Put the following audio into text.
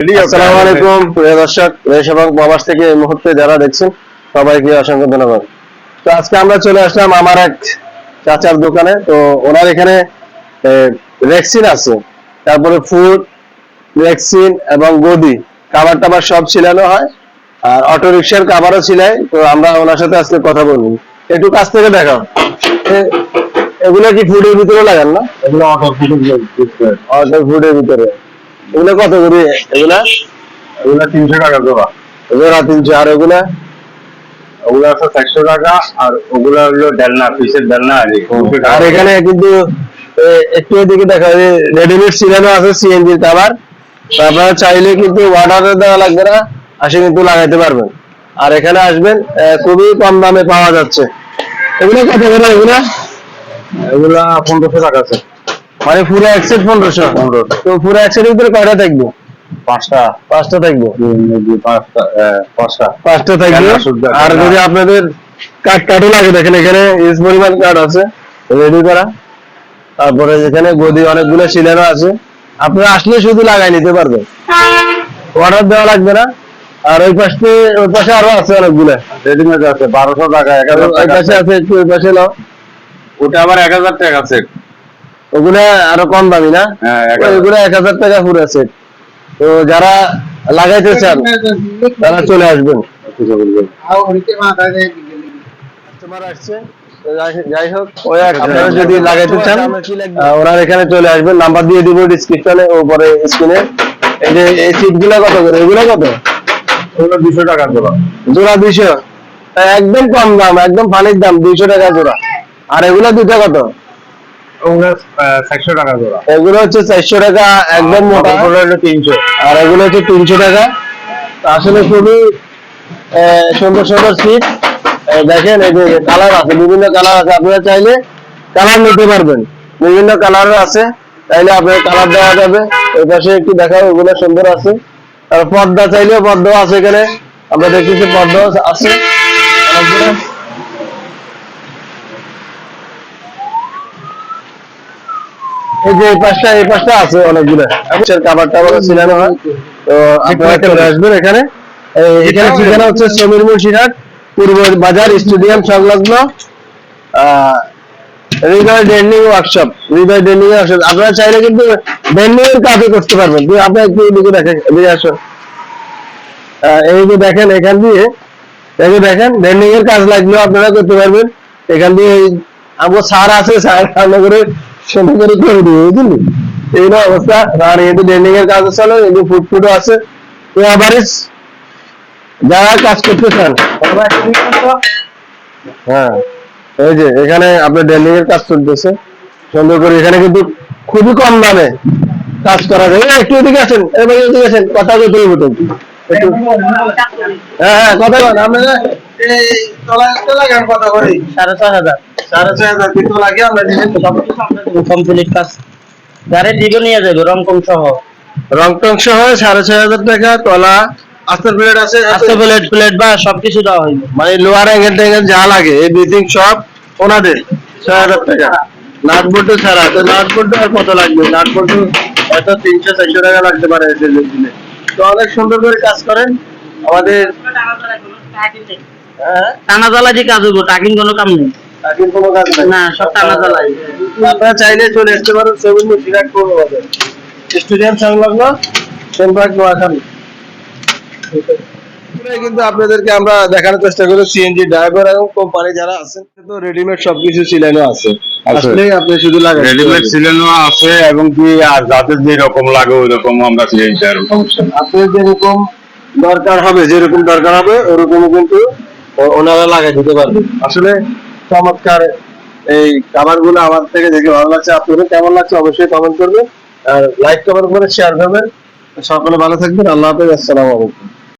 আসসালামু আলাইকুম। প্রিয় দর্শক দেশ এবং প্রবাস থেকে এই মুহূর্তে যারা দেখছেন সবাইকে অসংখ্য ধন্যবাদ। তো আজকে আমরা চলে আসলাম আমার এক চাচার দোকানে। তো ওনার এখানে ভ্যাকসিন আছে। তারপরে ফুড ভ্যাকসিন এবং গদি। খাবার টাবার সব ছিলানো হয়। আর অটো রিক্সার কাবারও ছিলাই তো আমরা ওনার সাথে আজকে কথা বলব। একটু কাছ থেকে দেখাও। এগুলো কি ফুডের ভিতরে লাগান না? এগুলো অটো ফুটের অটো ফুডের ভিতরে। এগুলো কত করে? এগুলা? এগুলো তিনশো টাকা জোড়া। জোড়া তিনশো আর এগুলা? ওগুলো আছে চারশো টাকা আর ওগুলো হলো পিসের আর আর এখানে কিন্তু একটু এদিকে দেখা যায় রেডিমেড সিলানো আছে কাবার আপনারা চাইলে কিন্তু অর্ডারে দেওয়া লাগবে না আসে কিন্তু লাগাইতে পারবেন। আর এখানে আসবেন খুবই কম দামে পাওয়া যাচ্ছে। এগুলো কত করে এগুলো? এগুলা পনেরোশো টাকা আছে। মানে পুরো একসেট পনেরোশো। তো পুরো একসেটের ভিতরে কয়টা থাকবে? পাঁচটা। পাঁচটা থাকবে? পাঁচটা পাঁচটা। থাকবে? আর যদি আপনাদের কাঠ কাঠও লাগে দেখেন এখানে ইউজ পরিমাণ কাঠ আছে। রেডি করা। তারপরে এখানে গদি অনেকগুলো সিলানো আছে। আপনারা আসলে শুধু লাগাই নিতে পারবেন। অর্ডার দেওয়া লাগবে না। আর ওই পাশে ওই পাশে আরও আছে অনেকগুলো। রেডিমেড আছে বারোশো টাকা এক হাজার আছে একটু ওই পাশে নাও। ওটা আবার এক হাজার টাকা আছে ওগুলো আরও কম দামি না? হ্যাঁ এক হাজার। ওইগুলো এক হাজার টাকা পুরো তো যারা লাগাইতে চান তারা চলে আসবেন। কাস্টমার আসছে যাই- হোক ওই আপনারা যদি লাগাইতে চান ওনার এখানে চলে আসবেন। নাম্বার দিয়ে দিব ডিসক্রিপশনে উপরে স্ক্রিনে এই যে এই সিটগুলো কত করে? এগুলো কত? দুশো টাকা জোড়া। জোড়া দুইশো একদম কম দাম একদম পানির দাম দুইশো টাকা জোড়া। আর এগুলো দুটো কত? চারশো টাকা জোড়া। এগুলো হচ্ছে চারশো টাকা একদম মোটা। ওগুলো হলো তিনশো। আর এগুলো হচ্ছে তিনশো টাকা। আসলে খুবই সুন্দর সুন্দর সিট দেখেন এই যে কালার আছে বিভিন্ন কালার আছে। আপনারা চাইলে কালার নিতে পারবেন। বিভিন্ন কালার আছে। চাইলে আপনার কালার দেওয়া যাবে। এই পাশে একটু দেখাও ওগুলো সুন্দর আছে। আর পর্দা চাইলেও পর্দাও আছে এখানে। আমরা দেখতেছি পর্দাও আছে। এই যে এই পাশটা এই পাশটা আছে অনেকগুলো। কাবার টাবার ছিলানো হয়। তো আপনারা চলে আসবেন এখানে। এখানে ঠিকানা হচ্ছে সমীর মুন্সিরহাট পূর্ব বাজার স্টেডিয়াম সংলগ্ন হৃদয় ডেন্ডিং ওয়ার্কশপ হৃদয় ডেন্ডিং ওয়ার্কশপ আপনারা চাইলে কিন্তু ডেন্ডিং এর কাজও করতে পারবেন। কিন্তু আপনি একটু এদিকে দেখেন এদিকে আসুন। এই যে দেখেন এখান দিয়ে এই যে দেখেন ডেন্ডিং এর কাজ লাগলেও আপনারা করতে পারবেন। এখান দিয়ে আমার সার আছে সার রান্না করে করে করে দিবে বুঝলি এই না অবস্থা আর এই যে ডেন্ডিং এর কাজ চলো এই যে ফুড ফুড আছে তো আবার যারা কাজ করতে চান হ্যাঁ এই যে এখানে আপনার এর কাজ চলতেছে সুন্দর করে এখানে কিন্তু খুবই কম দামে কাজ করা যায় একটু এদিকে আসেন এবার এদিকে আসেন কথা বলতে হবে তো একটু হ্যাঁ হ্যাঁ কথা বলেন আমরা এই তলা তলা কথা বলি সাড়ে ছয় সাড়ে ছয় হাজার কিন্তু লাগে আমরা দিবেন তো সব কমপ্লিট কাজ। গাড়ি দিকে নিয়ে যাবে রংকম সহ। রং সহ সাড়ে ছয় হাজার টাকা তলা আস্তার প্লেট আছে আস্তে প্লেট প্লেট বা সবকিছু দেওয়া হইবে। মানে লোয়ার অ্যাঙ্গেল ট্যাঙ্গেল যা লাগে এই বিল্ডিং সব ওনাদের ছয় হাজার টাকা। নাট বোল্ট ছাড়া তো নাট বোল্ট আর কত লাগবে? নাট হয়তো তিনশো চারশো টাকা লাগতে পারে দিনে তো অনেক সুন্দর করে কাজ করেন। আমাদের হ্যাঁ? টানা জ্বালা যে কাজ হইব টাকিং কোনো কাম নেই। এখন কোনো কাজ নাই না সব টানা জ্বালাই আপনারা চাইলে চলে আসতে পারেন সেভেন সিরাট করব বাজার সংলগ্ন সেনপার্ক নোয়াখালী। কিন্তু আপনাদেরকে আমরা দেখানোর চেষ্টা করি সিএনজি ড্রাইভার এবং কোম্পানি যারা আছেন তো রেডিমেড সবকিছু সিলানো আছে। আছে। আসলে আপনি শুধু লাগান রেডিমেড সিলেনো আছে এবং কি আর যাদের যে রকম লাগে ওই রকম আমরা পারব। যেরকম দরকার হবে যেরকম দরকার হবে ওরকম কিন্তু ওনারা লাগাই দিতে পারবেন। আসলে চমৎকার এই খাবারগুলো আমার থেকে দেখে ভালো লাগছে। আপনাদের কেমন লাগছে অবশ্যই কমেন্ট করবেন। আর লাইক কমেন্ট করে শেয়ার করবেন। সকলে ভালো থাকবেন। আল্লাহ হাফেজ। আসসালামু আলাইকুম।